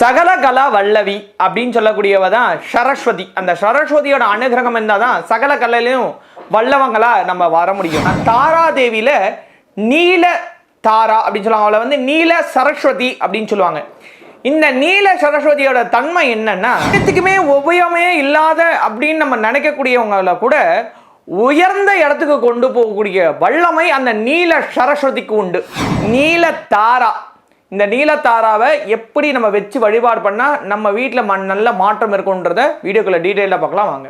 சகல கலா வல்லவி அப்படின்னு சொல்லக்கூடியவ தான் சரஸ்வதி. அந்த சரஸ்வதியோட அனுகிரகம் இருந்தால் தான் சகல கலையிலையும் வல்லவங்களா நம்ம வர முடியும். தாராதேவியில நீல தாரா அப்படின்னு சொல்லுவாங்க. அவளை வந்து நீல சரஸ்வதி அப்படின்னு சொல்லுவாங்க. இந்த நீல சரஸ்வதியோட தன்மை என்னன்னா இடத்துக்குமே உபயமே இல்லாத அப்படின்னு நம்ம நினைக்கக்கூடியவங்கள கூட உயர்ந்த இடத்துக்கு கொண்டு போகக்கூடிய வல்லமை அந்த நீல சரஸ்வதிக்கு உண்டு. நீல தாரா. இந்த நீலத்தாராவை எப்படி நம்ம வச்சு வழிபாடு பண்ணால் நம்ம வீட்டில் மண் நல்ல மாற்றம் இருக்குன்றத வீடியோக்குள்ளே டீட்டெயிலாக பார்க்கலாம் வாங்க.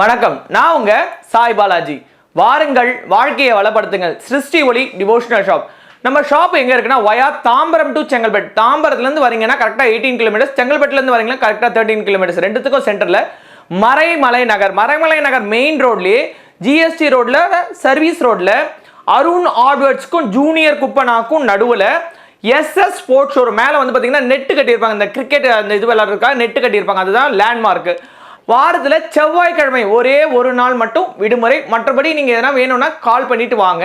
வணக்கம். நான் உங்க சாய் பாலாஜி. வாருங்கள் வாழ்க்கையை வளப்படுத்துங்கள். சிருஷ்டி ஒளி டிவோஷனல் ஷாப் நம்ம ஷாப் எங்கே இருக்குன்னா வயா தாம்பரம் டு செங்கல்பேட் தாம்பரத்துலேருந்து வரீங்கன்னா கரெக்டாக எயிட்டீன் கிலோமீட்டர்ஸ் செங்கல்பேட்லேருந்து வரீங்கன்னா கரெக்டாக தேர்ட்டீன் கிலோமீட்டர்ஸ் ரெண்டுத்துக்கும் சென்டரில் மறைமலை நகர். மறைமலை நகர் மெயின் ரோட்லேயே ஜிஎஸ்டி ரோட்டில் சர்வீஸ் ரோட்டில் அருண் ஆர்ட்வேர்ட்ஸ்க்கும் ஜூனியர் குப்பனாக்கும் நடுவில் எஸ்எஸ் ஸ்போர்ட்ஸ் ஷோரூம் மேலே வந்து பார்த்தீங்கன்னா நெட்டு கட்டியிருப்பாங்க. இந்த கிரிக்கெட் அந்த இது விளையாடுறதுக்காக நெட்டு கட்டியிருப்பாங்க. அதுதான் லேண்ட்மார்க்கு வாரத்தில் செவ்வாய்க்கிழமை ஒரே ஒரு நாள் மட்டும் விடுமுறை. மற்றபடி நீங்கள் எதனா வேணும்னா கால் பண்ணிட்டு வாங்க.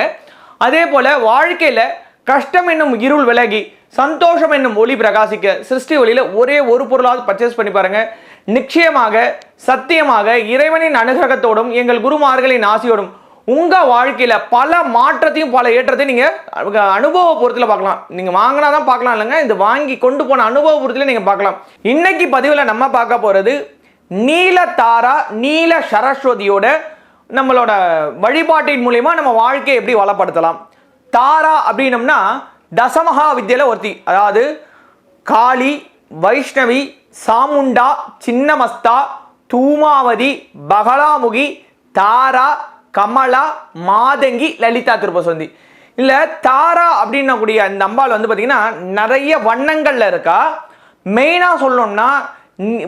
அதே போல் வாழ்க்கையில் கஷ்டம் என்னும் இருள் விலகி சந்தோஷம் என்னும் ஒளி பிரகாசிக்க சிருஷ்டி ஒளியில் ஒரே ஒரு பொருளாவது பர்ச்சேஸ் பண்ணி பாருங்க. நிச்சயமாக சத்தியமாக இறைவனின் அனுகிரகத்தோடும் எங்கள் குருமார்களின் ஆசையோடும் உங்கள் வாழ்க்கையில் பல மாற்றத்தையும் பல ஏற்றத்தையும் நீங்கள் அனுபவ பொறுத்துல பார்க்கலாம். நீங்கள் வாங்கினா தான் பார்க்கலாம் இல்லைங்க. இந்த வாங்கி கொண்டு போன அனுபவ பொறுத்துல நீங்கள் பார்க்கலாம். இன்னைக்கு பதிவில் நம்ம பார்க்க போகிறது நீல தாரா நீல சரஸ்வதியோட நம்மளோட வழிபாட்டின் மூலயமா நம்ம வாழ்க்கையை எப்படி வளப்படுத்தலாம். தாரா அப்படின்னம்னா தசமகா வித்தியில் ஒருத்தி. அதாவது காளி வைஷ்ணவி சாமுண்டா சின்னமஸ்தா தூமாவதி பகலாமுகி தாரா கமலா மாதங்கி லலிதா திருப்பசந்தி. இல்லை தாரா அப்படின்னக்கூடிய அந்த அம்பாள் வந்து பார்த்திங்கன்னா நிறைய வண்ணங்களில் இருக்கா. மெயினாக சொல்லணும்னா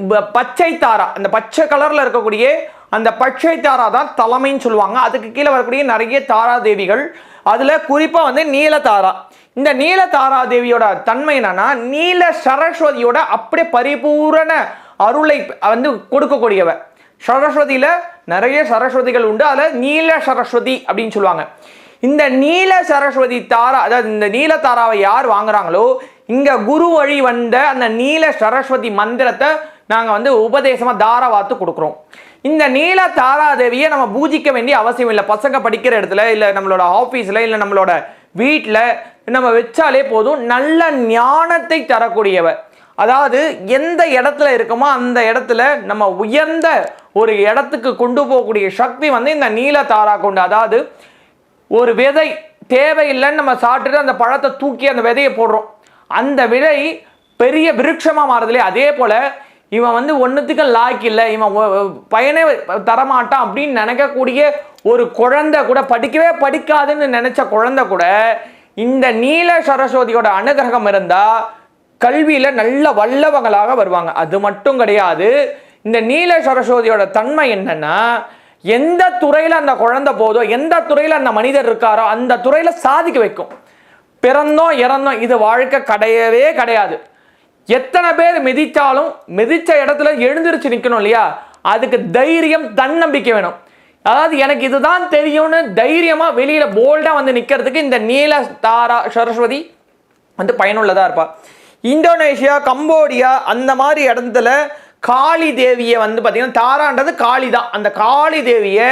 ப- பச்சை தாரா. அந்த பச்சை கலரில் இருக்கக்கூடிய அந்த பச்சை தாரா தான் தலைமைன்னு சொல்லுவாங்க. அதுக்கு கீழே வரக்கூடிய நிறைய தாரா தேவிகள் அதில் குறிப்பாக வந்து நீல தாரா. இந்த நீல தாரா தேவியோட தன்மை என்னன்னா நீல சரஸ்வதியோட அப்படியே பரிபூரண அருளை வந்து கொடுக்கக்கூடியவ. சரஸ்வதியில் நிறைய சரஸ்வதிகள் உண்டு. அதில் நீல சரஸ்வதி அப்படின்னு சொல்லுவாங்க. இந்த நீல சரஸ்வதி தாரா அதாவது இந்த நீல தாராவை யார் வாங்குறாங்களோ இங்கே குரு வழி வந்த அந்த நீல சரஸ்வதி மந்திரத்தை நாங்கள் வந்து உபதேசமாக தாராவாத்து கொடுக்குறோம். இந்த நீல தாராதேவியை நம்ம பூஜிக்க வேண்டிய அவசியம் இல்லை. பசங்க படிக்கிற இடத்துல இல்லை நம்மளோட ஆஃபீஸில் இல்லை நம்மளோட வீட்டில் நம்ம வச்சாலே போதும். நல்ல ஞானத்தை தரக்கூடியவ அதாவது எந்த இடத்துல இருக்கோமோ அந்த இடத்துல நம்ம உயர்ந்த ஒரு இடத்துக்கு கொண்டு போகக்கூடிய சக்தி வந்து இந்த நீல தாரா கொண்டு அதாவது ஒரு விதை தேவையில்லைன்னு நம்ம சாப்பிட்டுட்டு அந்த பழத்தை தூக்கி அந்த விதையை போடுறோம். அந்த விதை பெரிய விருட்சமாக மாறுதுலே அதே போல் இவன் வந்து ஒன்றுத்துக்கும் லாய்க்கு இல்லை இவன் பயனே தரமாட்டான் அப்படின்னு நினைக்கக்கூடிய ஒரு குழந்தை கூட படிக்கவே படிக்காதுன்னு நினச்ச குழந்தை கூட இந்த நீல சரஸ்வதியோட அனுகிரகம் இருந்தால் கல்வியில் நல்ல வல்லவங்களாக வருவாங்க. அது மட்டும் கிடையாது இந்த நீல சரஸ்வதியோட தன்மை என்னன்னா எந்த துறையில் அந்த குழந்தை போதோ எந்த துறையில் அந்த மனிதர் இருக்காரோ அந்த துறையில் சாதிக்க வைக்கும். பிறந்தோம் இறந்தோம் இது வாழ்க்கை கிடையவே கிடையாது. எத்தனை பேர் மிதித்தாலும் மிதித்த இடத்துல எழுந்திருச்சு நிற்கணும் இல்லையா? அதுக்கு தைரியம் தன்னம்பிக்கை வேணும். அதாவது எனக்கு இதுதான் தெரியும்னு தைரியமாக வெளியில் போல்டாக வந்து நிற்கிறதுக்கு இந்த நீல தாரா சரஸ்வதி வந்து பயனுள்ளதாக இருப்பாள் இந்தோனேஷியா கம்போடியா அந்த மாதிரி இடத்துல காளி தேவியை வந்து பார்த்திங்கன்னா தாரான்றது காளி தான் அந்த காளி தேவியை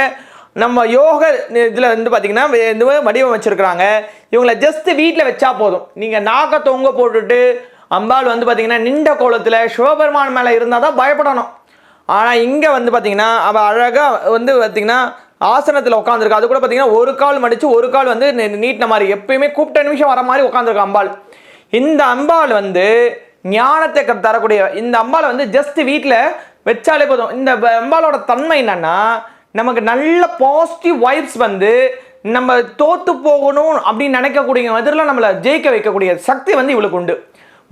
நம்ம யோக இதில் வந்து பார்த்தீங்கன்னா வடிவமைச்சிருக்கிறாங்க. இவங்களை ஜஸ்ட் வீட்டில் வச்சா போதும். நீங்கள் நாக்க தொங்க போட்டுட்டு அம்பாள் வந்து பார்த்திங்கன்னா நின்ற கோலத்தில் சிவபெருமான் மேலே இருந்தால் தான் பயப்படணும். ஆனால் இங்கே வந்து பார்த்திங்கன்னா அவள் அழகாக வந்து பார்த்திங்கன்னா ஆசனத்தில் உட்காந்துருக்கா அது கூட பார்த்திங்கன்னா ஒரு கால் மடித்து ஒரு கால் வந்து நீட்டின மாதிரி எப்பயுமே கூப்பிட்ட நிமிஷம் வர மாதிரி உட்காந்துருக்கா அம்பாள். இந்த அம்பாள் வந்து ஞானத்தை தரக்கூடிய இந்த அம்பாளை வந்து ஜஸ்ட் வீட்டில் வச்சாலே போதும். இந்த அம்பாலோட அம்பாளோட தன்மை என்னன்னா நமக்கு நல்ல பாசிட்டிவ் வைப்ஸ் வந்து நம்ம தோத்து போகணும் அப்படின்னு நினைக்கக்கூடிய எதிரில் நம்மளை ஜெயிக்க வைக்கக்கூடிய சக்தி வந்து இவளுக்கு உண்டு.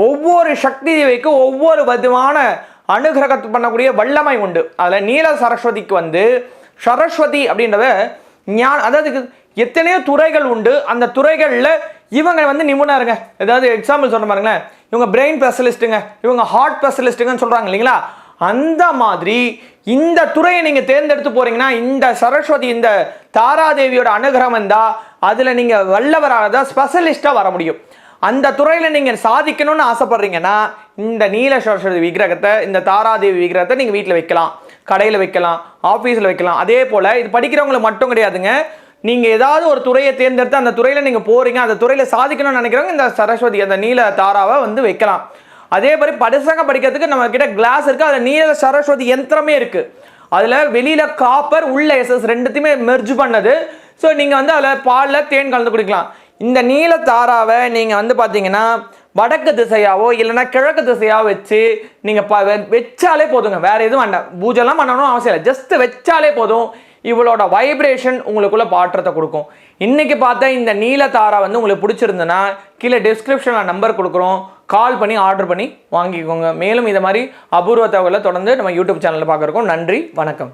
ஒவ்வொரு சக்தி வைக்க ஒவ்வொரு விதமான அனுகிரகத்து பண்ணக்கூடிய வல்லமை உண்டு. அதில் நீல சரஸ்வதிக்கு வந்து சரஸ்வதி அப்படின்றத ஞான அதாவது எத்தனையோ துறைகள் உண்டு. அந்த துறைகளில் இவங்க வந்து நிபுணருங்க ஏதாவது எக்ஸாம்பிள் சொல்கிற பாருங்களேன். இவங்க பிரெயின் ஸ்பெஷலிஸ்ட்டுங்க இவங்க ஹார்ட் ஸ்பெஷலிஸ்ட்டுங்கன்னு சொல்கிறாங்க இல்லைங்களா? அந்த மாதிரி இந்த துறையை நீங்கள் தேர்ந்தெடுத்து போகிறீங்கன்னா இந்த சரஸ்வதி இந்த தாராதேவியோட அனுகிரகம் இருந்தால் அதில் நீங்கள் வல்லவராக ஸ்பெஷலிஸ்ட்டாக வர முடியும். அந்த துறையில் நீங்கள் சாதிக்கணும்னு ஆசைப்பட்றீங்கன்னா இந்த நீல சரஸ்வதி விக்கிரகத்தை இந்த தாராதேவி விக்கிரகத்தை நீங்கள் வீட்டில் வைக்கலாம். கடையில் வைக்கலாம் ஆஃபீஸில் வைக்கலாம். அதே போல் இது படிக்கிறவங்களுக்கு மட்டும் கிடையாதுங்க. நீங்கள் ஏதாவது ஒரு துறையை தேர்ந்தெடுத்து அந்த துறையில் நீங்கள் போகிறீங்க அந்த துறையில் சாதிக்கணும்னு நினைக்கிறவங்க இந்த சரஸ்வதி அந்த நீல தாராவை வந்து வைக்கலாம். அதே மாதிரி படுசங்க படிக்கிறதுக்கு நம்ம கிட்ட கிளாஸ் இருக்குது அதில் நீல சரஸ்வதி யந்திரமே இருக்குது அதில் வெளியில் காப்பர் உள்ள எஸ்எஸ் ரெண்டுத்தையுமே மெர்ஜ் பண்ணது. ஸோ நீங்கள் வந்து அதில் பாலில் தேன் கலந்து குடிக்கலாம். இந்த நீல தாராவை நீங்கள் வந்து பார்த்தீங்கன்னா வடக்கு திசையாவோ இல்லைன்னா கிழக்கு திசையாவோ வச்சு நீங்கள் ப வெ- வச்சாலே போதுங்க. வேறு எதுவும் வேண்டாம். பூஜைலாம் பண்ணணும் அவசியம் இல்லை. ஜஸ்ட் வச்சாலே போதும். இவளோட வைப்ரேஷன் உங்களுக்குள்ள பாற்றத்தை கொடுக்கும். இன்னைக்கு பார்த்தா இந்த நீல தாரா வந்து உங்களுக்கு பிடிச்சிருந்ததுன்னா கீழே டிஸ்கிரிப்ஷனில் நம்பர் கொடுக்குறோம். கால் பண்ணி ஆர்டர் பண்ணி வாங்கிக்கோங்க. மேலும் இதை மாதிரி அபூர்வ தகவலை தொடர்ந்து நம்ம யூடியூப் சேனலில் பார்க்குறோம் நன்றி வணக்கம்.